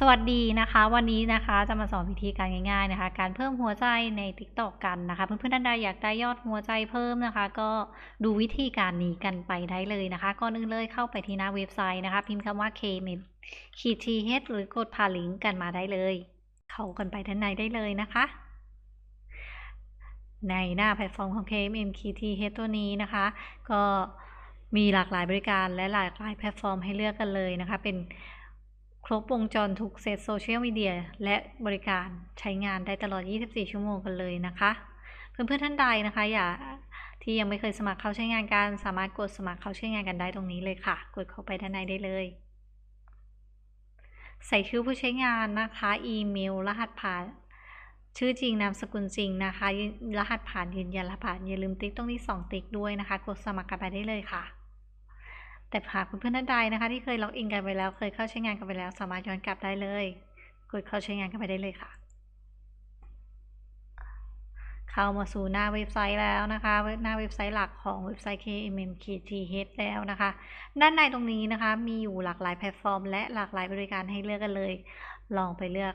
สวัสดีนะคะ วันนี้นะคะจะมาสอนวิธีการง่าย ๆนะคะ การเพิ่มหัวใจใน TikTok กันนะคะ เพื่อนๆท่านใดอยากได้ยอดหัวใจเพิ่มนะคะ ก็ดูวิธีการนี้กันไปได้เลยนะคะก่อนอื่นเลยเข้าไปที่หน้าเว็บไซต์นะคะ พิมพ์คำว่า k m k t h หรือกดผ่านลิงก์กันมาได้เลย เข้ากันไปด้านในได้เลยนะคะ ในหน้าแพลตฟอร์มของ KMM KTH ตัวนี้นะคะ ก็มีหลากหลายบริการและหลากหลายแพลตฟอร์มให้เลือกกันเลยนะคะ เป็น ครบวงจรทุกเซตโซเชียลมีเดียและบริการใช้งานได้ตลอด 24 ชั่วโมงกันเลยนะคะ เพื่อนๆท่านใดนะคะ อย่าที่ยังไม่เคยสมัครเข้าใช้งานกันสามารถกดสมัครเข้าใช้งานกันได้ตรงนี้เลยค่ะ กดเข้าไปด้านในได้เลย ใส่ชื่อผู้ใช้งานนะคะ อีเมล รหัสผ่าน ชื่อจริงนามสกุลจริงนะคะ รหัสผ่านยืนยันรหัสผ่านอย่าลืมติ๊กตรงนี้สองติ๊กด้วยนะคะ กดสมัครกันไปได้เลยค่ะ แต่หากเพื่อนๆท่านใดนะคะ ที่เคยล็อกอินกันไปแล้ว เคยเข้าใช้งานกันไปแล้ว สามารถย้อนกลับได้เลย กดเข้าใช้งานกันไปได้เลยค่ะ เข้ามาสู่หน้าเว็บไซต์แล้วนะคะ หน้าเว็บไซต์หลักของเว็บไซต์ KMMKTH แล้วนะคะ ด้านในตรงนี้นะคะ มีอยู่หลากหลายแพลตฟอร์ม และหลากหลายบริการให้เลือกกันเลย ลองไปเลือก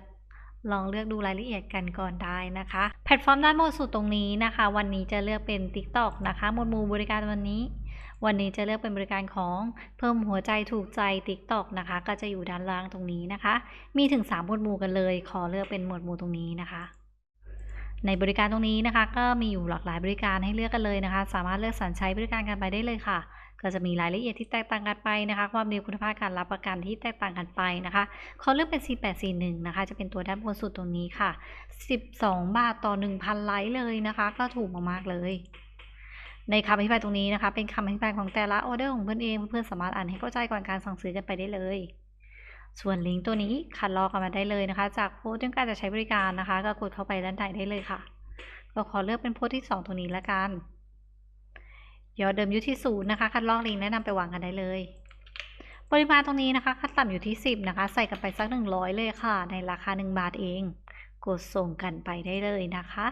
ลองเลือกดูรายละเอียดกันก่อนได้นะคะ แพลตฟอร์มด้านบนสุดตรงนี้นะคะ วันนี้จะเลือกเป็น TikTok นะคะหมวดหมู่บริการวันนี้ วันนี้จะเลือกเป็นบริการของเพิ่มหัวใจถูกใจ TikTok นะคะ ก็จะอยู่ด้านล่างตรงนี้นะคะ มีถึง 3 หมวดหมู่กันเลย ขอเลือกเป็นหมวดหมู่ตรงนี้นะคะ ในบริการตรงนี้นะคะ ก็มีอยู่หลากหลายบริการให้เลือกกันเลยนะคะ สามารถเลือกสรรใช้บริการกันไปได้เลยค่ะก็จะมีรายละเอียดที่แตกต่างกันไปนะคะ ความเร็วคุณภาพการรับประกันที่แตกต่างกันไปนะคะเขาเลือกเป็น 4841 นะคะ จะเป็นตัวด้านบนสุดตรงนี้ค่ะ 12 บาทต่อ 1,000 ไลค์เลยนะคะ ก็ถูกมากๆเลย ในคำอธิบายตรงนี้นะคะ เป็นคำอธิบายของแต่ละออเดอร์ของเพื่อนเอง เพื่อนๆสามารถอ่านให้เข้าใจก่อนการสั่งซื้อกันไปได้เลย ส่วนลิงก์ตัวนี้คัดลอกกันมาได้เลยนะคะ จากโพสต์ที่การจะใช้บริการนะคะ ก็กดเข้าไปด้านใต้ได้เลยค่ะ ก็ขอเลือกเป็นโพสต์ที่ 2 ตรงนี้ละกันยอดเดิมอยู่ที่ศูนย์นะคะ คัดลอกลิงก์แนะนำไปวางกันได้เลย ปริมาณตรงนี้นะคะคัดต่ำอยู่ที่ 10 นะคะ ใส่กันไปสัก 100 เลยค่ะ ในราคา 1 บาทเอง กดส่งกันไปได้เลยนะคะ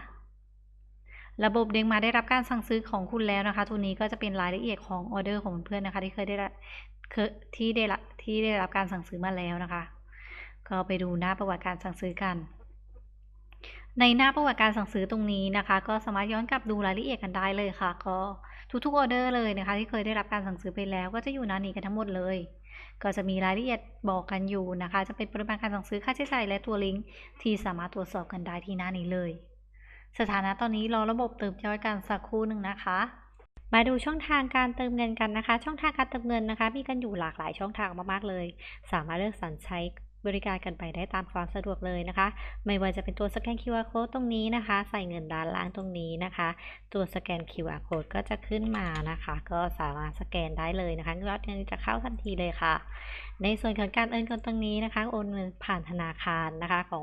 ระบบเด้งมาได้รับการสั่งซื้อของคุณแล้วนะคะทุนนี้ก็จะเป็นรายละเอียดของออเดอร์ของเพื่อนนะคะ ที่เคยได้รับเที่ได้รับที่ได้รับการสั่งซื้อมาแล้วนะคะ ก็ไปดูหน้าประวัติการสั่งซื้อกัน ในหน้าประวัติการสั่งซื้อตรงนี้นะคะ ก็สามารถย้อนกลับดูรายละเอียดกันได้เลยค่ะ ก็ทุกๆออเดอร์เลยนะคะ ที่เคยได้รับการสั่งซื้อไปแล้ว ก็จะอยู่หน้านี้กันทั้งหมดเลยก็จะมีรายละเอียดบอกกันอยู่นะคะ จะเป็นปริมาณการสั่งซื้อค่าใช้จ่ายและตัวลิงก์ที่สามารถตรวจสอบกันได้ที่หน้านี้เลย สถานะตอนนี้รอระบบเติมยอดกันสักครู่หนึ่งนะคะ มาดูช่องทางการเติมเงินกันนะคะ ช่องทางการเติมเงินนะคะ มีกันอยู่หลากหลายช่องทางมากๆเลย สามารถเลือกสรรใช้บริการกันไปได้ตามความสะดวกเลยนะคะ ไม่ว่าจะเป็นตัวสแกน QR code ตรงนี้นะคะ ใส่เงินด้านล่างตรงนี้นะคะ ตัวสแกน QR code ก็จะขึ้นมานะคะ ก็สามารถสแกนได้เลยนะคะยอดเงินจะเข้าทันทีเลยค่ะ ในส่วนของการโอนเงินตรงนี้นะคะ โอนเงินผ่านธนาคารนะคะของ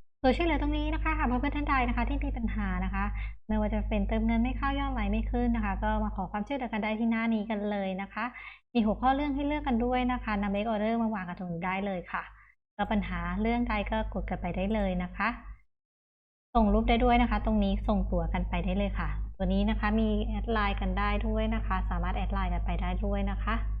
ตัวช่วยเหลือตรงนี้นะคะหากเพื่อนท่านใดนะคะที่มีปัญหานะคะ ไม่ว่าจะเป็นเติมเงินไม่เข้ายอดไหลไม่ขึ้นนะคะ ก็มาขอความช่วยเหลือกันได้ที่หน้านี้กันเลยนะคะ มีหัวข้อเรื่องให้เลือกกันด้วยนะคะนำเลกออเดอร์มาวางกันตรงนี้ได้เลยค่ะก็ปัญหาเรื่องใดก็กดกันไปได้เลยนะคะ ส่งรูปได้ด้วยนะคะ ตรงนี้ส่งตัวกันไปได้เลยค่ะ ตัวนี้นะคะมีแอดไลน์กันได้ด้วยนะคะ สามารถแอดไลน์กันไปได้ด้วยนะคะ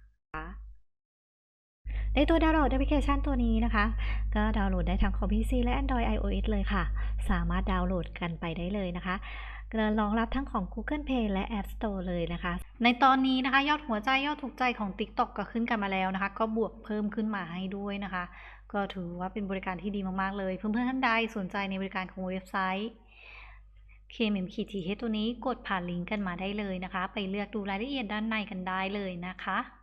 ในตัวดาวน์โหลดแอปพลิเคชันตัวนี้นะคะ ก็ดาวน์โหลดได้ทั้งคอม PC และ Android iOS เลยค่ะ สามารถดาวน์โหลดกันไปได้เลยนะคะรองรับทั้งของ Google Play และ App Store เลยนะคะ ในตอนนี้นะคะ ยอดหัวใจยอดถูกใจของ TikTok ก็ขึ้นกันมาแล้วนะคะ ก็บวกเพิ่มขึ้นมาให้ด้วยนะคะ ก็ถือว่าเป็นบริการที่ดีมากๆเลย เพื่อนๆท่านใดสนใจในบริการของเว็บไซต์ KMM-TH ตัวนี้กดผ่านลิงก์กันมาได้เลยนะคะ ไปเลือกดูรายละเอียดด้านในกันได้เลยนะคะ